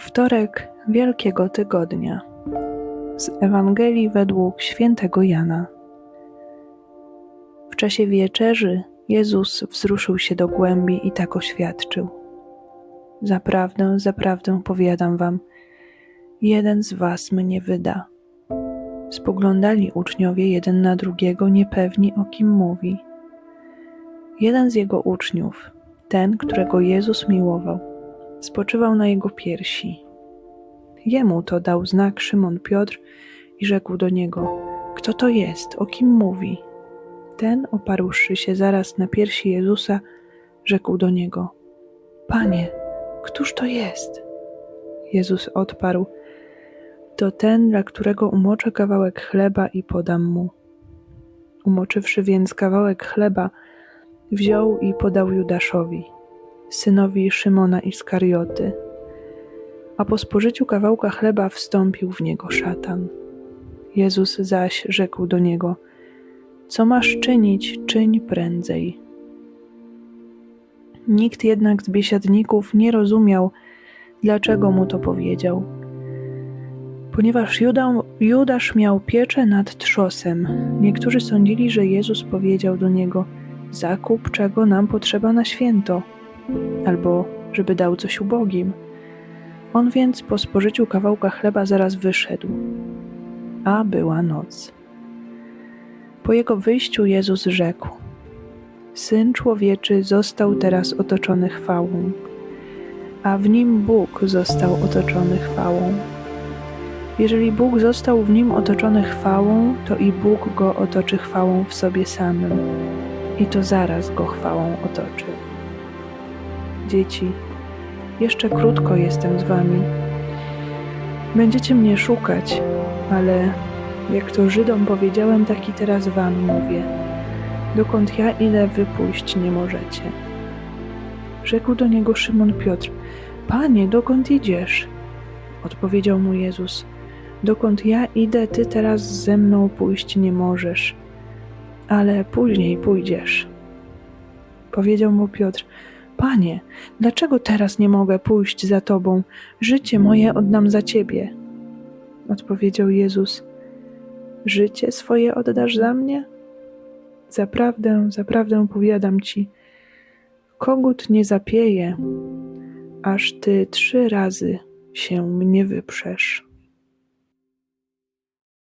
Wtorek Wielkiego Tygodnia z Ewangelii według świętego Jana. W czasie wieczerzy Jezus wzruszył się do głębi i tak oświadczył: Zaprawdę, zaprawdę powiadam wam, jeden z was mnie wyda. Spoglądali uczniowie jeden na drugiego, niepewni o kim mówi. Jeden z jego uczniów, ten, którego Jezus miłował, spoczywał na jego piersi. Jemu to dał znak Szymon Piotr i rzekł do niego: Kto to jest? O kim mówi? Ten, oparłszy się zaraz na piersi Jezusa, rzekł do niego: Panie, któż to jest? Jezus odparł: To ten, dla którego umoczę kawałek chleba i podam mu. Umoczywszy więc kawałek chleba, wziął i podał Judaszowi synowi Szymona Iskarioty. A po spożyciu kawałka chleba wstąpił w niego szatan. Jezus zaś rzekł do niego: Co masz czynić, czyń prędzej. Nikt jednak z biesiadników nie rozumiał, dlaczego mu to powiedział. Ponieważ Juda, Judasz miał pieczę nad trzosem, niektórzy sądzili, że Jezus powiedział do niego: Zakup, czego nam potrzeba na święto albo żeby dał coś ubogim. On więc po spożyciu kawałka chleba zaraz wyszedł, a była noc. Po jego wyjściu Jezus rzekł: Syn człowieczy został teraz otoczony chwałą, a w nim Bóg został otoczony chwałą. Jeżeli Bóg został w nim otoczony chwałą, to i Bóg go otoczy chwałą w sobie samym, i to zaraz go chwałą otoczy dzieci. Jeszcze krótko jestem z wami. Będziecie mnie szukać, ale jak to Żydom powiedziałem, tak i teraz wam mówię. Dokąd ja idę, wy pójść nie możecie. Rzekł do niego Szymon Piotr: Panie, dokąd idziesz? Odpowiedział mu Jezus: Dokąd ja idę, ty teraz ze mną pójść nie możesz, ale później pójdziesz. Powiedział mu Piotr: Panie, dlaczego teraz nie mogę pójść za Tobą? Życie moje oddam za Ciebie. Odpowiedział Jezus: Życie swoje oddasz za mnie? Zaprawdę, zaprawdę powiadam Ci, kogut nie zapieje, aż Ty trzy razy się mnie wyprzesz.